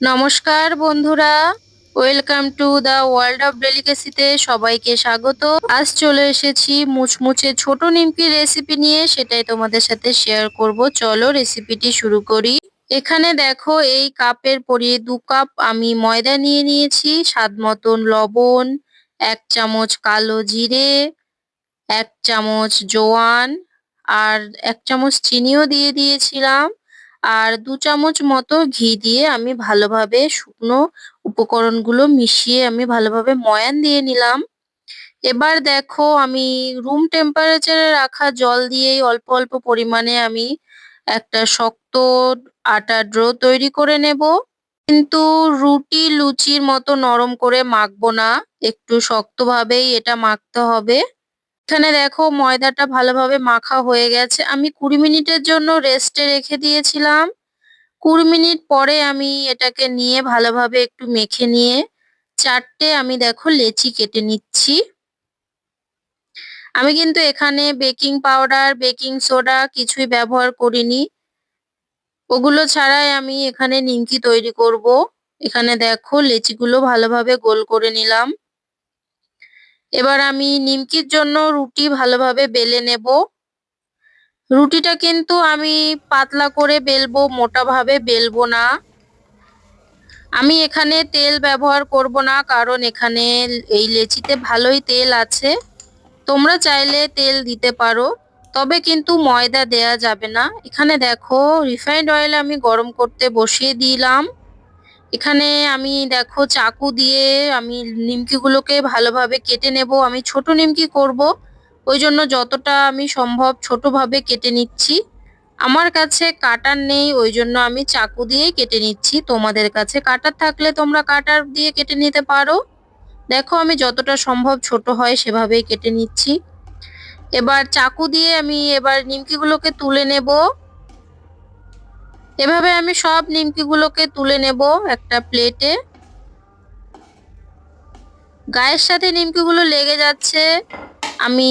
নমস্কার বন্ধুরা। Welcome to the world of ডেলিকেসিতে সবাইকে স্বাগত। আজ চলে এসেছি মুচমুচে ছোট নিমকি রেসিপি নিয়ে, সেটাই তোমাদের সাথে শেয়ার করব। চলো রেসিপিটি শুরু করি। এখানে দেখো, এই কাপের পরিয়ে দু কাপ আমি ময়দা নিয়ে নিয়েছি, স্বাদ মতন লবণ, এক চামচ কালো জিরে, এক চামচ জোয়ান, আর এক চামচ চিনিও দিয়ে দিয়েছিলাম। আর দু চামচ মতো ঘি দিয়ে আমি ভালোভাবে শুকনো উপকরণগুলো মিশিয়ে আমি ভালোভাবে ময়ান দিয়ে নিলাম। এবার দেখো আমি রুম টেম্পারেচারে রাখা জল দিয়েই অল্প অল্প পরিমাণে আমি একটা শক্ত আটার ড্রো তৈরি করে নেব। কিন্তু রুটি লুচির মতো নরম করে মাখবো না, একটু শক্তভাবেই এটা মাখতে হবে। এখানে দেখো ময়দাটা ভালোভাবে মাখা হয়ে গেছে। আমি কুড়ি মিনিটের জন্য রেস্টে রেখে দিয়েছিলাম। কুড়ি মিনিট পরে আমি এটাকে নিয়ে ভালোভাবে একটু মেখে নিয়ে চারটে আমি দেখো লেচি কেটে নিচ্ছি। আমি কিন্তু এখানে বেকিং পাউডার বেকিং সোডা কিছুই ব্যবহার করিনি। ওগুলো ছাড়াই আমি এখানে নিমকি তৈরি করব। এখানে দেখো লেচিগুলো ভালোভাবে গোল করে নিলাম। এবার আমি নিমকির জন্য রুটি ভালোভাবে বেলে নেব। রুটিটা কিন্তু আমি পাতলা করে বেলবো, মোটাভাবে বেলবো না। আমি এখানে তেল ব্যবহার করব না, কারণ এখানে এই লেচিতে ভালোই তেল আছে। তোমরা চাইলে তেল দিতে পারো, তবে কিন্তু ময়দা দেয়া যাবে না। এখানে দেখো, রিফাইন্ড অয়েল আমি গরম করতে বসিয়ে দিলাম। এখানে আমি দেখো চাকু দিয়ে আমি নিমকিগুলোকে ভালোভাবে কেটে নেব। আমি ছোট নিমকি করব, ওই জন্য যতটা আমি সম্ভব ছোটভাবে কেটে নিচ্ছি। আমার কাছে কাটার নেই, ওই জন্য আমি চাকু দিয়েই কেটে নিচ্ছি। তোমাদের কাছে কাটার থাকলে তোমরা কাটার দিয়ে কেটে নিতে পারো। দেখো আমি যতটা সম্ভব ছোট হয় সেভাবেই কেটে নিচ্ছি। এবার চাকু দিয়ে আমি এবার নিমকিগুলোকে তুলে নেব। এভাবে আমি সব নিমকিগুলোকে তুলে নেব একটা প্লেটে। গায়ের সাথে নিমকিগুলো লেগে যাচ্ছে। আমি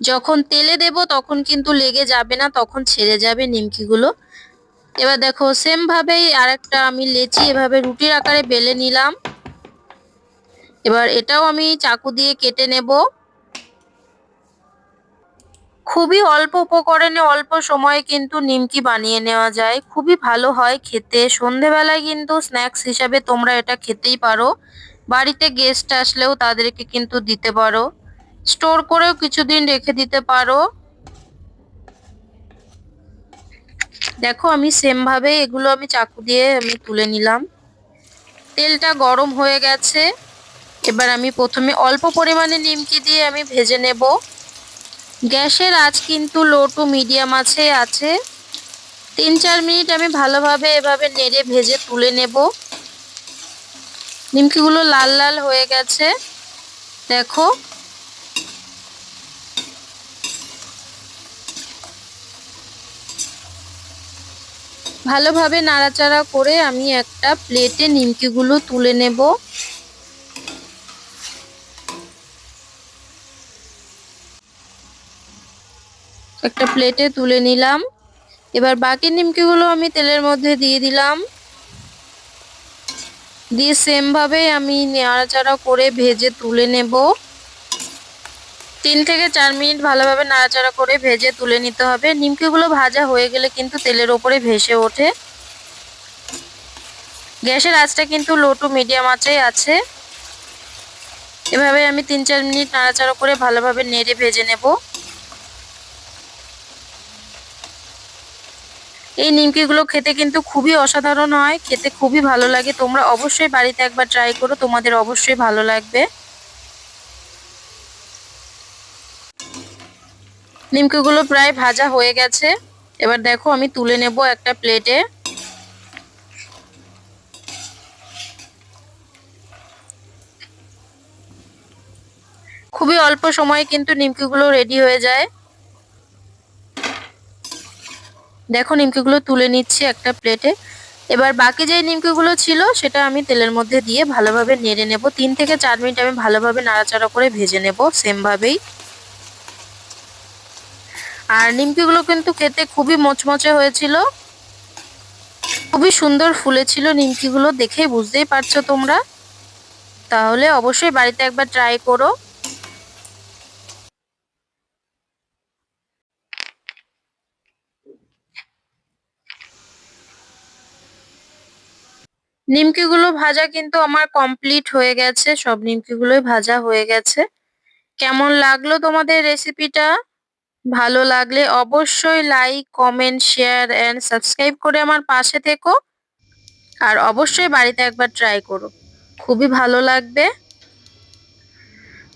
যখন তেলে দেব তখন কিন্তু লেগে যাবে না, তখন ছেড়ে যাবে নিমকিগুলো। এবার দেখো সেম ভাবেই আর একটা আমি লেচি এভাবে রুটির আকারে বেলে নিলাম। এবার এটাও আমি চাকু দিয়ে কেটে নেব। খুবই অল্প উপকরণে অল্প সময়ে কিন্তু নিমকি বানিয়ে নেওয়া যায়। খুবই ভালো হয় খেতে। সন্ধেবেলায় কিন্তু স্ন্যাক্স হিসাবে তোমরা এটা খেতেই পারো। বাড়িতে গেস্ট আসলেও তাদেরকে কিন্তু দিতে পারো। স্টোর করেও কিছুদিন রেখে দিতে পারো। দেখো, আমি সেম ভাবে এগুলো আমি চাকু দিয়ে আমি তুলে নিলাম। তেলটা গরম হয়ে গেছে। এবার আমি প্রথমে অল্প পরিমাণে নিমকি দিয়ে আমি ভেজে নেব। গ্যাসের আজ কিন্তু লো টু মিডিয়াম আছে আছে। তিন, চার মিনিট আমি ভালোভাবে এভাবে নেড়ে ভেজে তুলে নেব। নিমকিগুলো লাল লাল হয়ে গেছে। দেখো। ভালোভাবে নাড়াচাড়া করে আমি একটা প্লেটে নিমকিগুলো তুলে নেব। একটা প্লেটে তুলে নিলাম। এবার বাকি নিমকিগুলো আমি তেলের মধ্যে দিয়ে দিলাম। দিয়ে সেমভাবে আমি নাড়াচাড়া করে ভেজে তুলে নেব। তিন থেকে চার মিনিট ভালোভাবে নাড়াচাড়া করে ভেজে তুলে নিতে হবে। নিমকিগুলো ভাজা হয়ে গেলে কিন্তু তেলের ওপরে ভেসে ওঠে। গ্যাসের আঁচটা কিন্তু লো টু মিডিয়াম আঁচেই আছে। এভাবে আমি তিন চার মিনিট নাড়াচাড়া করে ভালোভাবে নেড়ে ভেজে নেব। এই নিমকিগুলো খেতে কিন্তু খুবই অসাধারণ হয়, খেতে খুবই ভালো লাগে। তোমরা অবশ্যই বাড়িতে একবার ট্রাই করো, তোমাদের অবশ্যই ভালো লাগবে। নিমকিগুলো প্রায় ভাজা হয়ে গেছে। এবার দেখো আমি তুলে নেব একটা প্লেটে। খুবই অল্প সময়ে কিন্তু নিমকিগুলো রেডি হয়ে যায়। দেখো, নিমকিগুলো তুলে নিচ্ছি একটা প্লেটে। এবার বাকি যে নিমকিগুলো ছিল, সেটা আমি তেলের মধ্যে দিয়ে ভালোভাবে নেড়ে নেব। তিন থেকে চার মিনিট আমি ভালোভাবে নাড়াচাড়া করে ভেজে নেব, সেমভাবেই। আর নিমকিগুলো কিন্তু খেতে খুবই মচমচে হয়েছিল। খুবই সুন্দর ফুলেছিল নিমকিগুলো, দেখেই বুঝতেই পারছ তোমরা। তাহলে অবশ্যই বাড়িতে একবার ট্রাই করো। নিমকিগুলো ভাজা কিন্তু আমার কমপ্লিট হয়ে গেছে। সব নিমকিগুলোই ভাজা হয়ে গেছে। কেমন লাগল তোমাদের রেসিপিটা ভালো লাগলে অবশ্যই like comment share and subscribe করে আমার পাশে থেকো। আর অবশ্যই বাড়িতে একবার ট্রাই করো। খুবই ভালো লাগবে।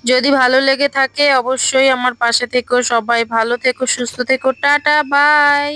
যদি ভালো লেগে থাকে অবশ্যই আমার পাশে থেকো। সবাই ভালো থেকো, সুস্থ থেকো। Tata bye